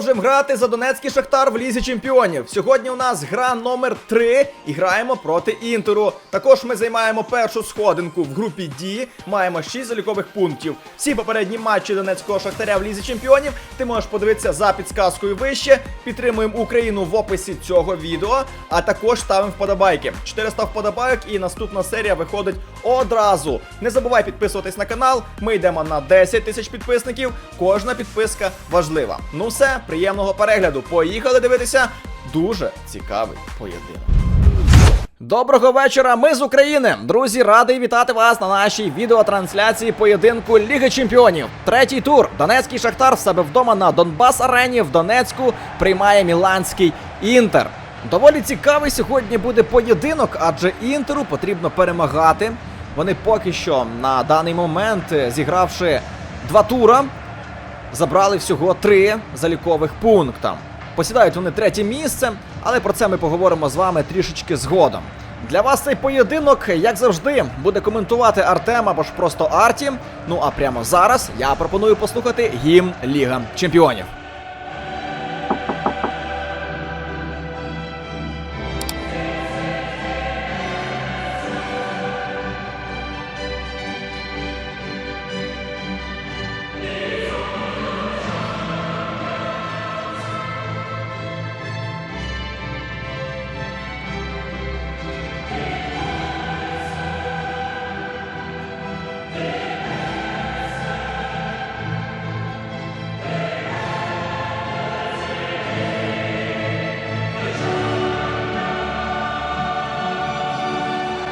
Продовжуємо грати за Донецький Шахтар в Лізі Чемпіонів. Сьогодні у нас гра номер 3 і граємо проти Інтеру. Також ми займаємо першу сходинку в групі D. Маємо 6 залікових пунктів. Всі попередні матчі Донецького Шахтаря в Лізі Чемпіонів ти можеш подивитися за підсказкою вище. Підтримуємо Україну в описі цього відео, а також ставимо вподобайки. 400 вподобайок і наступна серія виходить одразу. Не забувай підписуватись на канал. Ми йдемо на 10 тисяч підписників. Кожна підписка важлива. Ну все, приємного перегляду. Поїхали дивитися. Дуже цікавий поєдинок. Доброго вечора, ми з України. Друзі, радий вітати вас на нашій відеотрансляції поєдинку Ліги Чемпіонів. Третій тур. Донецький Шахтар в себе вдома на Донбас Арені в Донецьку приймає Міланський Інтер. Доволі цікавий сьогодні буде поєдинок, адже інтеру потрібно перемагати. Вони поки що на даний момент, е, зігравши два тура, забрали всього три залікових пункта. Посідають вони третє місце, але про це ми поговоримо з вами трішечки згодом. Для вас цей поєдинок, як завжди, буде коментувати Артем або ж просто Арті. Ну а прямо зараз я пропоную послухати гімн Ліга Чемпіонів.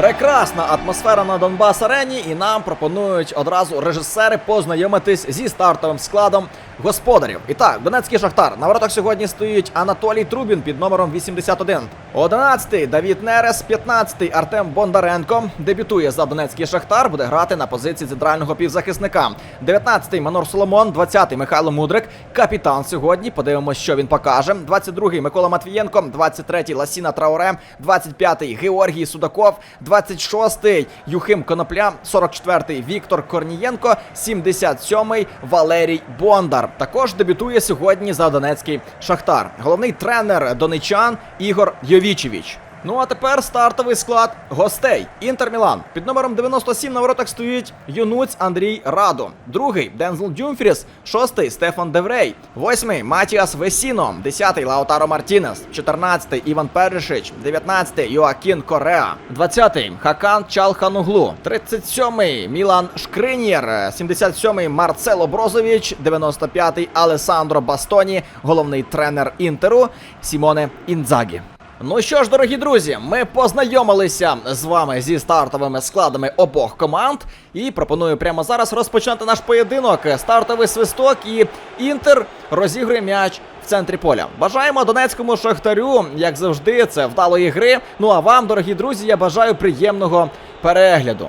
Прекрасна атмосфера на Донбас Арені, і нам пропонують одразу режисери познайомитись зі стартовим складом господарів. І так, Донецький Шахтар. На воротах сьогодні стоїть Анатолій Трубін під номером 81. 11-й Давід Нерес, 15-й Артем Бондаренко. Дебютує за Донецький Шахтар, буде грати на позиції центрального півзахисника. 19-й Манор Соломон, 20-й Михайло Мудрик, капітан сьогодні. Подивимось, що він покаже. 22-й Микола Матвієнко, 23-й Ласіна Трауре, 25-й Георгій Судаков, 26-й Юхим Конопля, 44-й Віктор Корнієнко, 77-й Валерій Бондар. Також дебютує сьогодні за Донецький Шахтар. Головний тренер донечан Ігор Йовічевич. Ну а тепер стартовий склад гостей. Інтер Мілан. Під номером 97 на воротах стоїть юнуць Андрій Радо. Другий Дензел Дюмфріс. Шостий Стефан Деврей. Восьмий Матіас Весіно. Десятий Лаутаро Мартінес. Чотирнадцятий Іван Перешич. Дев'ятнадцятий Йоакін Кореа. Двадцятий Хакан Чалхануглу. Тридцять сьомий Мілан Шкринєр. Сімдесят сьомий Марцело Брозович. Дев'яносто п'ятий Алесандро Бастоні. Головний тренер Інтеру Сімоне Інзагі. Ну що ж, дорогі друзі, ми познайомилися з вами зі стартовими складами обох команд. І пропоную прямо зараз розпочати наш поєдинок. Стартовий свисток і Інтер розігрує м'яч в центрі поля. Бажаємо донецькому шахтарю, як завжди, це вдалої гри. Ну а вам, дорогі друзі, я бажаю приємного перегляду.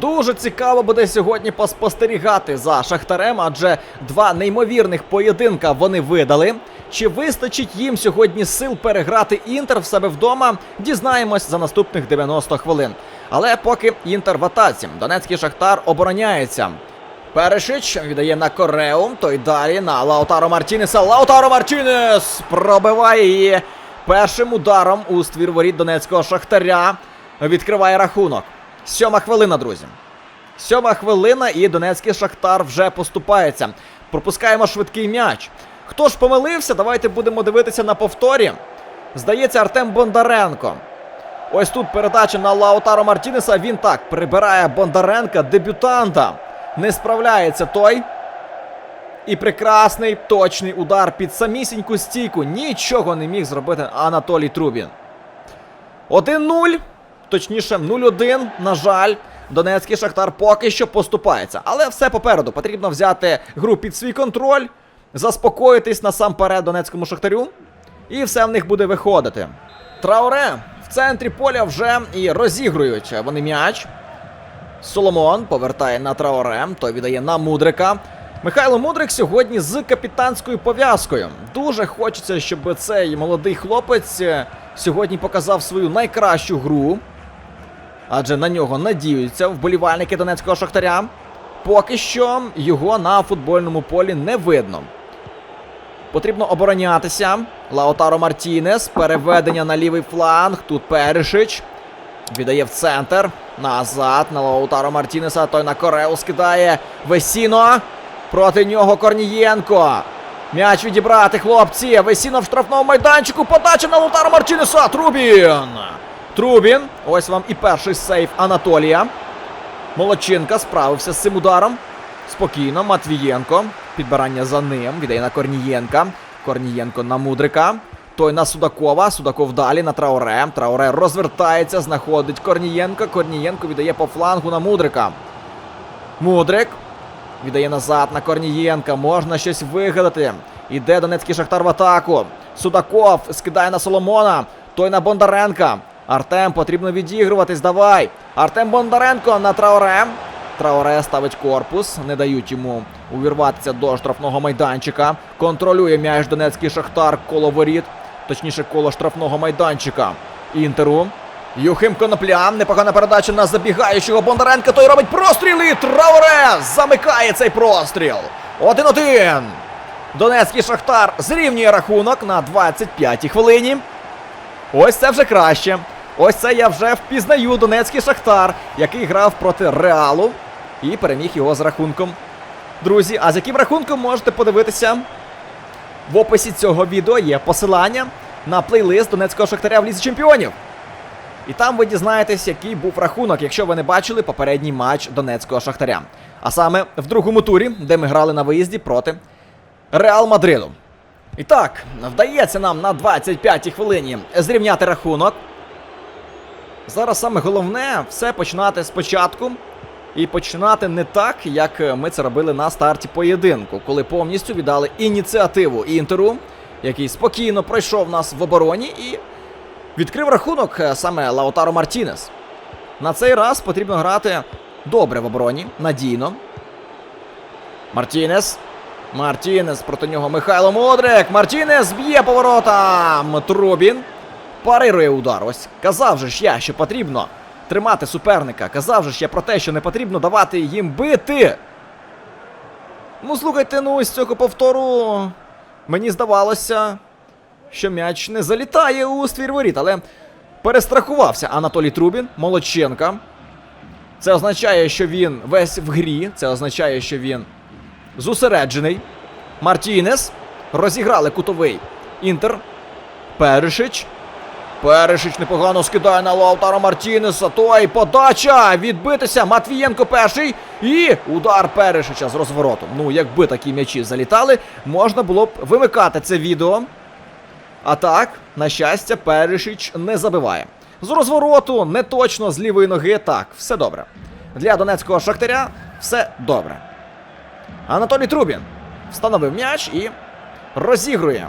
Дуже цікаво буде сьогодні поспостерігати за Шахтарем, адже два неймовірних поєдинка вони видали. Чи вистачить їм сьогодні сил переграти Інтер в себе вдома? Дізнаємось за наступних 90 хвилин. Але поки Інтер в атаці, Донецький Шахтар обороняється. Перешич віддає на Кореу, той далі на Лаутаро Мартінеса. Лаутаро Мартінес пробиває її першим ударом у ствір воріт Донецького Шахтаря. Відкриває рахунок. Сьома хвилина, друзі. Сьома хвилина, і Донецький Шахтар вже поступається. Пропускаємо швидкий м'яч. Хто ж помилився? Давайте будемо дивитися на повторі. Здається, Артем Бондаренко. Ось тут передача на Лаутаро Мартінеса. Він так прибирає Бондаренка, дебютанта. Не справляється той. І прекрасний точний удар під самісіньку стійку. Нічого не міг зробити Анатолій Трубін. 1-0. Точніше, 0-1. На жаль, Донецький Шахтар поки що поступається. Але все попереду. Потрібно взяти гру під свій контроль, заспокоїтись насамперед Донецькому Шахтарю. І все в них буде виходити. Трауре в центрі поля вже і розігрують вони м'яч. Соломон повертає на Траоре, той віддає на Мудрика. Михайло Мудрик сьогодні з капітанською пов'язкою. Дуже хочеться, щоб цей молодий хлопець е, сьогодні показав свою найкращу гру. Адже на нього надіються вболівальники Донецького Шахтаря. Поки що його на футбольному полі не видно. Потрібно оборонятися. Лаутаро Мартінес. Переведення на лівий фланг. Тут Перешич. Віддає в центр. Назад на Лаутаро Мартінеса. Той на Кореу скидає. Весіно. Проти нього Корнієнко. М'яч відібрати, хлопці. Весіно в штрафному майданчику. Подача на Лаутаро Мартінеса. Трубін. Трубін. Ось вам і перший сейф Анатолія. Молодчинка справився з цим ударом. Спокійно, Матвієнко. Підбирання за ним. Віддає на Корнієнка. Корнієнко на Мудрика. Той на Судакова. Судаков далі на Трауре. Трауре розвертається, знаходить Корнієнка. Корнієнко віддає по флангу на Мудрика. Мудрик. Віддає назад на Корнієнка. Можна щось вигадати. Іде Донецький Шахтар в атаку. Судаков скидає на Соломона. Той на Бондаренка. Артем потрібно відігруватись. Давай. Артем Бондаренко на Трауре. Трауре ставить корпус. Не дають йому увірватися до штрафного майданчика. Контролює м'яч Донецький Шахтар коло воріт. Точніше, коло штрафного майданчика. Інтеру. Юхим Конопля, непогана передача на забігаючого Бондаренка. Той робить простріл і Трауре замикає цей простріл. 1-1. Донецький Шахтар зрівнює рахунок на 25-й хвилині. Ось це вже краще. Ось це я вже впізнаю Донецький Шахтар, який грав проти Реалу і переміг його з рахунком. Друзі, а з яким рахунком можете подивитися? В описі цього відео є посилання на плейлист Донецького Шахтаря в Лізі Чемпіонів. І там ви дізнаєтесь, який був рахунок, якщо ви не бачили попередній матч Донецького Шахтаря. А саме в другому турі, де ми грали на виїзді проти Реал Мадриду. І так, вдається нам на 25-й хвилині зрівняти рахунок. Зараз саме головне все починати спочатку. І починати не так, як ми це робили на старті поєдинку, коли повністю віддали ініціативу Інтеру, який спокійно пройшов нас в обороні і відкрив рахунок е, саме Лаутаро Мартінес. На цей раз потрібно грати добре в обороні, надійно. Мартінес. Мартінес проти нього Михайло Мудрик. Мартінес б'є поворотам. Трубін. Парирує удар. Ось казав же ж я, що потрібно тримати суперника. Казав же ж я про те, що не потрібно давати їм бити. Ну, слухайте, ну з цього повтору. Мені здавалося, що м'яч не залітає у ствір воріт, але перестрахувався Анатолій Трубін, Молодченка. Це означає, що він весь в грі. Це означає, що він зосереджений. Мартінес. Розіграли кутовий. Інтер. Перешич. Перешич непогано скидає на Лаутаро Мартінеса. Той подача. Відбитися. Матвієнко перший. І удар Перешича з розворотом. Ну, якби такі м'ячі залітали, можна було б вимикати це відео. А так, на щастя, Перешич не забиває. З розвороту, не точно з лівої ноги. Так, все добре. Для донецького шахтаря все добре. Анатолій Трубін встановив м'яч і розігрує.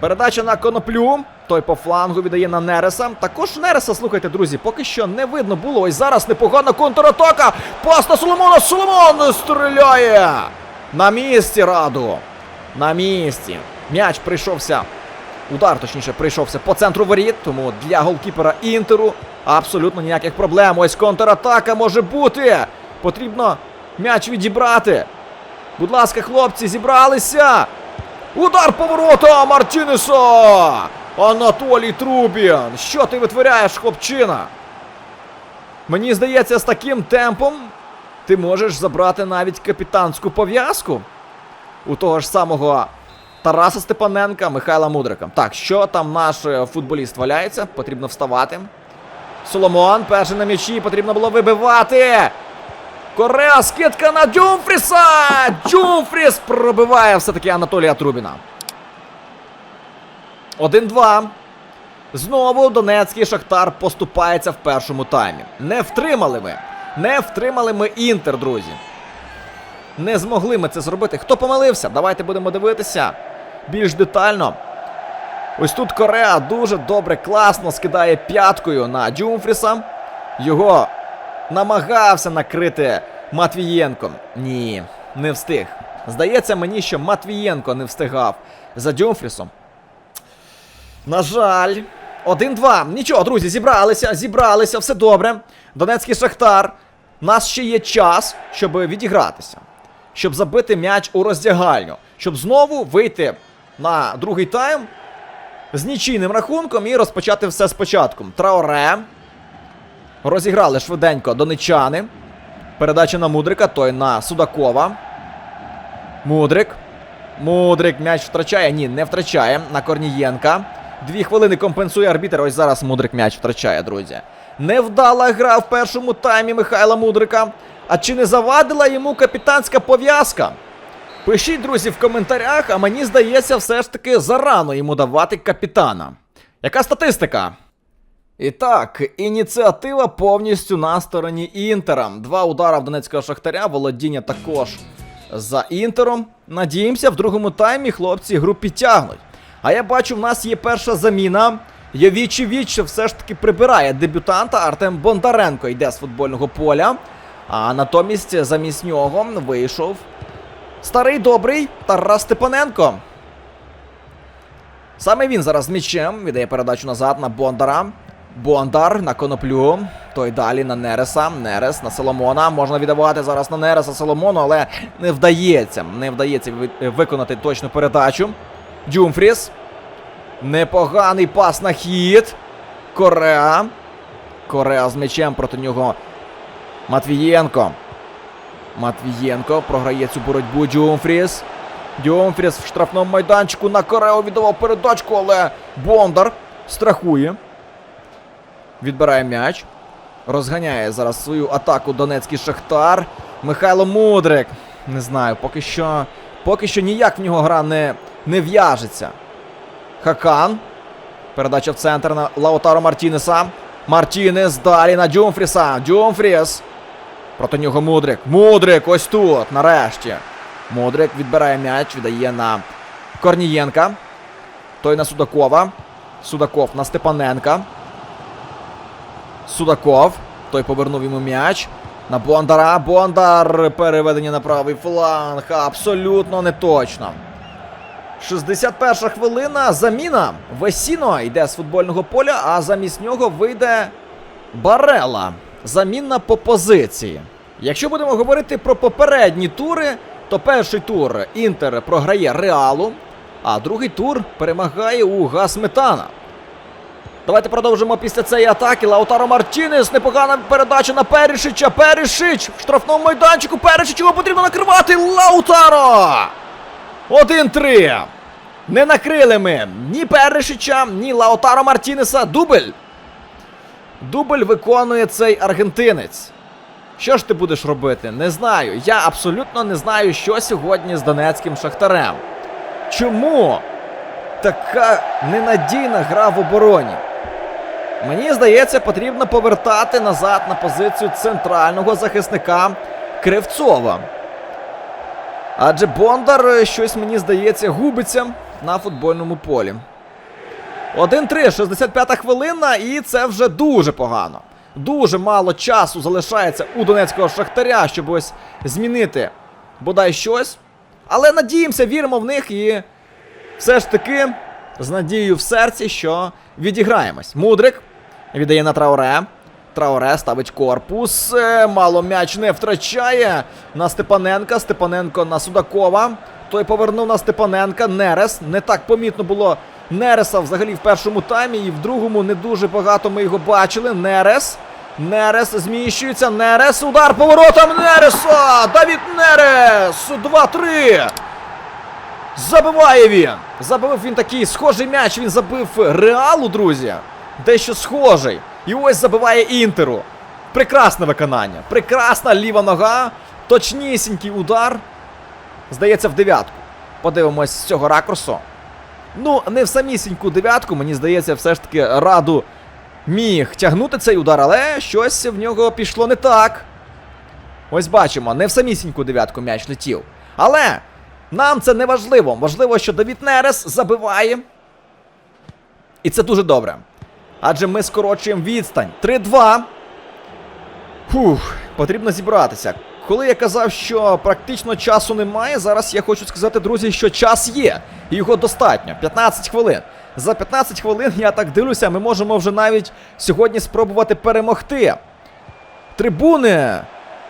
Передача на коноплю. Той по флангу віддає на Нереса. Також Нереса, слухайте, друзі, поки що не видно було. Ось зараз непогана контратака. Пас на Соломона. Соломон стріляє! На місці раду. На місці. М'яч прийшовся. Удар, точніше, прийшовся по центру воріт, тому для голкіпера Інтеру абсолютно ніяких проблем. Ось контратака може бути. Потрібно м'яч відібрати. Будь ласка, хлопці, зібралися. Удар поворота Мартінеса! Анатолій Трубін! Що ти витворяєш, хлопчина? Мені здається, з таким темпом ти можеш забрати навіть капітанську пов'язку у того ж самого Тараса Степаненка, Михайла Мудрика. Так, що там наш е, футболіст валяється? Потрібно вставати. Соломон, перший на м'ячі, потрібно було вибивати. Кореа, скидка на Дюмфріса! Дюмфріс пробиває все-таки Анатолія Трубіна. 1-2. Знову Донецький Шахтар поступається в першому таймі. Не втримали ми. Не втримали ми Інтер, друзі. Не змогли ми це зробити. Хто помилився? Давайте будемо дивитися більш детально. Ось тут Кореа дуже добре, класно скидає п'яткою на Дюмфріса. Його намагався накрити Матвієнко. Ні, не встиг. Здається мені, що Матвієнко не встигав за Дюмфрісом. На жаль. 1-2. Нічого, друзі, зібралися, зібралися, все добре. Донецький Шахтар. У нас ще є час, щоб відігратися. Щоб забити м'яч у роздягальню. Щоб знову вийти на другий тайм з нічийним рахунком і розпочати все спочатку. Траоре. Розіграли швиденько донечани. Передача на Мудрика, той на Судакова. Мудрик. Мудрик м'яч втрачає. Ні, не втрачає. На Корнієнка. Дві хвилини компенсує арбітер. Ось зараз Мудрик м'яч втрачає, друзі. Невдала гра в першому таймі Михайла Мудрика. А чи не завадила йому капітанська пов'язка? Пишіть, друзі, в коментарях, а мені здається, все ж таки зарано йому давати капітана. Яка статистика? І так, ініціатива повністю на стороні Інтера. Два удара в Донецького Шахтаря, володіння також за Інтером. Надіємося, в другому таймі хлопці гру підтягнуть. А я бачу, в нас є перша заміна. Явічі Віч все ж таки прибирає дебютанта. Артем Бондаренко йде з футбольного поля. А натомість замість нього вийшов старий добрий Тарас Степаненко. Саме він зараз з м'ячем віддає передачу назад на Бондара. Бондар на коноплю. Той далі на Нереса. Нерес на Соломона. Можна віддавати зараз на Нереса Соломону, але не вдається. Не вдається виконати точну передачу. Дюмфріс. Непоганий пас на хід. Кореа. Кореа з м'ячем проти нього. Матвієнко. Матвієнко програє цю боротьбу. Дюмфріс. Дюмфріс в штрафному майданчику на Корео віддавав передачку, але Бондар страхує. Відбирає м'яч. Розганяє зараз свою атаку Донецький Шахтар. Михайло Мудрик. Не знаю, поки що. Поки що ніяк в нього гра не, не в'яжеться. Хакан. Передача в центр на Лаутаро Мартінеса. Мартінес далі на Дюмфріса. Дюмфріс. Проти нього Мудрик. Мудрик, ось тут, нарешті. Мудрик відбирає м'яч, віддає на Корнієнка. Той на Судакова. Судаков на Степаненка. Судаков. Той повернув йому м'яч. На Бондара. Бондар. Переведення на правий фланг. Абсолютно не точно. 61 хвилина. Заміна. Весіно йде з футбольного поля, а замість нього вийде Барела. Замінна по позиції. Якщо будемо говорити про попередні тури, то перший тур Інтер програє Реалу, а другий тур перемагає у Гасметана. Давайте продовжимо після цієї атаки. Лаутаро Мартінес. Непогана передача на Перішича. Перішич в штрафному майданчику. Перішич його потрібно накривати. Лаутаро! 1-3. Не накрили ми ні Перешича, ні Лаутаро Мартінеса. Дубль. Дубль виконує цей аргентинець. Що ж ти будеш робити? Не знаю. Я абсолютно не знаю, що сьогодні з Донецьким Шахтарем. Чому така ненадійна гра в обороні? Мені здається, потрібно повертати назад на позицію центрального захисника Кривцова. Адже Бондар е, щось мені здається губиться на футбольному полі. 1-3, 65 хвилина, і це вже дуже погано. Дуже мало часу залишається у донецького шахтаря, щоб ось змінити бодай щось. Але надіємося, віримо в них і все ж таки з надією в серці, що відіграємось. Мудрик віддає на Трауре. Трауре ставить корпус. Е, Мало м'яч не втрачає. На Степаненка. Степаненко на Судакова. Той повернув на Степаненка. Нерес. Не так помітно було Нереса взагалі в першому таймі. І в другому не дуже багато ми його бачили. Нерес. Нерес зміщується. Нерес. Удар поворотом Нереса! Давід Нерес! 2-3. Забиває він. Забив він такий схожий м'яч. Він забив Реалу, друзі. Дещо схожий. І ось забиває Інтеру. Прекрасне виконання. Прекрасна ліва нога. Точнісінький удар. Здається, в дев'ятку. Подивимось з цього ракурсу. Ну, не в самісіньку дев'ятку, мені здається, все ж таки раду міг тягнути цей удар, але щось в нього пішло не так. Ось бачимо, не в самісіньку дев'ятку м'яч летів. Але нам це не важливо. Важливо, що Давід Нерес забиває. І це дуже добре. Адже ми скорочуємо відстань. 3-2. Фух, потрібно зібратися. Коли я казав, що практично часу немає, зараз я хочу сказати, друзі, що час є. І його достатньо. 15 хвилин. За 15 хвилин, я так дивлюся, ми можемо вже навіть сьогодні спробувати перемогти. Трибуни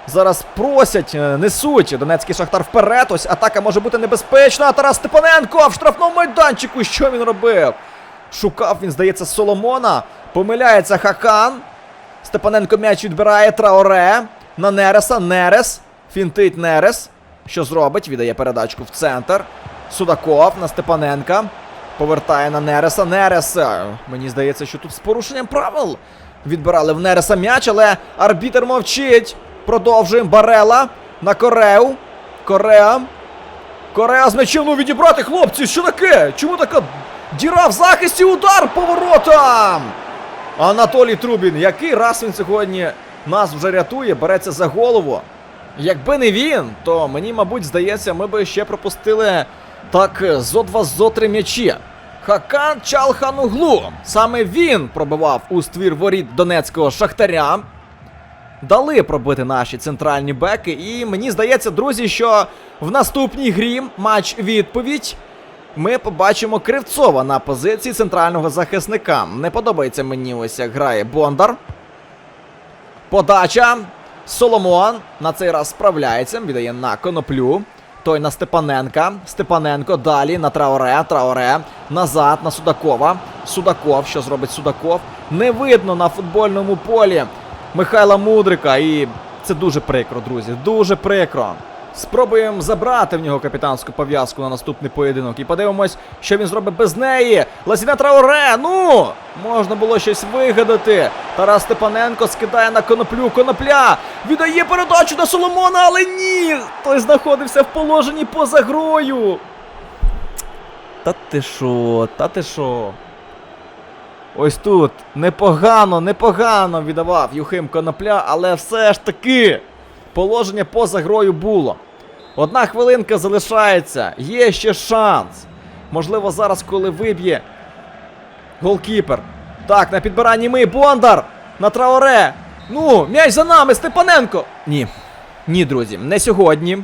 Зараз просять, е, несуть Донецький Шахтар вперед. Ось атака може бути небезпечна. Тарас Степаненко в штрафному майданчику. Що він робив? Шукав він, здається, Соломона. Помиляється Хакан. Степаненко м'яч відбирає Траоре. На Нереса. Нерес. Фінтить Нерес. Що зробить? Віддає передачку в центр. Судаков на Степаненка. Повертає на Нереса. Нерес. е, Мені здається, що тут з порушенням правил. Відбирали в Нереса м'яч, але арбітер мовчить. Продовжуємо. Барела на Кореу. Кореа. Кореа з м'ячем ну відібрати, хлопці, що таке? Чому така діра в захисті? Удар по воротам! Анатолій Трубін, який раз він сьогодні нас вже рятує, береться за голову. Якби не він, то мені, мабуть, здається, ми би ще пропустили так зо два зо три м'ячі. Хакан Чалхануглу. Саме він пробивав у ствір воріт донецького шахтаря. Дали пробити наші центральні беки. І мені здається, друзі, що в наступній грі матч відповідь. Ми побачимо Кривцова на позиції центрального захисника. Не подобається мені ось як грає Бондар. Подача. Соломон на цей раз справляється. Віддає на коноплю. Той на Степаненка. Степаненко далі на Траоре. Траоре. Назад на Судакова. Судаков. Що зробить Судаков? Не видно на футбольному полі Михайла Мудрика. І це дуже прикро, друзі. Дуже прикро. Спробуємо забрати в нього капітанську пов'язку на наступний поєдинок. І подивимось, що він зробить без неї. Ласіна Траоре. Ну! Можна було щось вигадати. Тарас Степаненко скидає на коноплю. Конопля віддає передачу на Соломона, але ні! Той знаходився в положенні поза грою. Та ти що, та ти що? Ось тут непогано, непогано віддавав Юхим Конопля, але все ж таки положення поза грою було. Одна хвилинка залишається, є ще шанс. Можливо, зараз, коли виб'є голкіпер. Так, на підбиранні ми. Бондар! На Траоре! Ну, м'яч за нами, Степаненко! Ні. Ні, друзі, не сьогодні.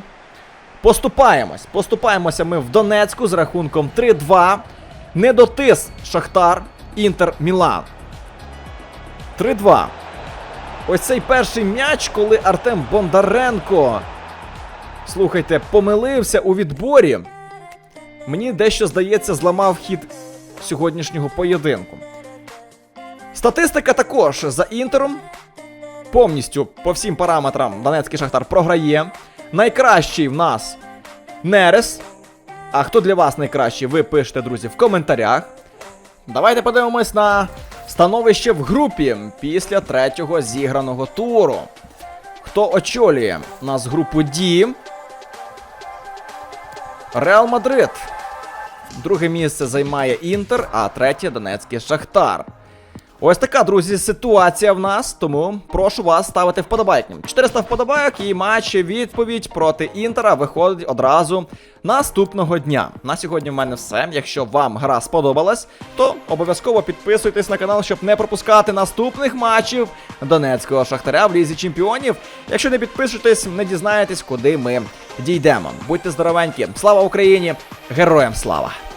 Поступаємось. Поступаємося ми в Донецьку з рахунком 3-2. Не дотис Шахтар, Інтер Мілан. 3-2. Ось цей перший м'яч, коли Артем Бондаренко. Слухайте, помилився у відборі. Мені дещо здається, зламав хід сьогоднішнього поєдинку. Статистика також за Інтером. Повністю по всім параметрам Донецький Шахтар програє. Найкращий в нас Нерес. А хто для вас найкращий, ви пишете, друзі, в коментарях. Давайте подивимось на становище в групі після третього зіграного туру. Хто очолює нас групу D? Реал Мадрид. Друге місце займає Інтер, а третє Донецький Шахтар. Ось така, друзі, ситуація в нас, тому прошу вас ставити вподобайки. 400 вподобайок і матч відповідь проти Інтера виходить одразу наступного дня. На сьогодні в мене все. Якщо вам гра сподобалась, то обов'язково підписуйтесь на канал, щоб не пропускати наступних матчів Донецького Шахтаря в Лізі Чемпіонів. Якщо не підпишетесь, не дізнаєтесь, куди ми дійдемо. Будьте здоровенькі! Слава Україні! Героям слава!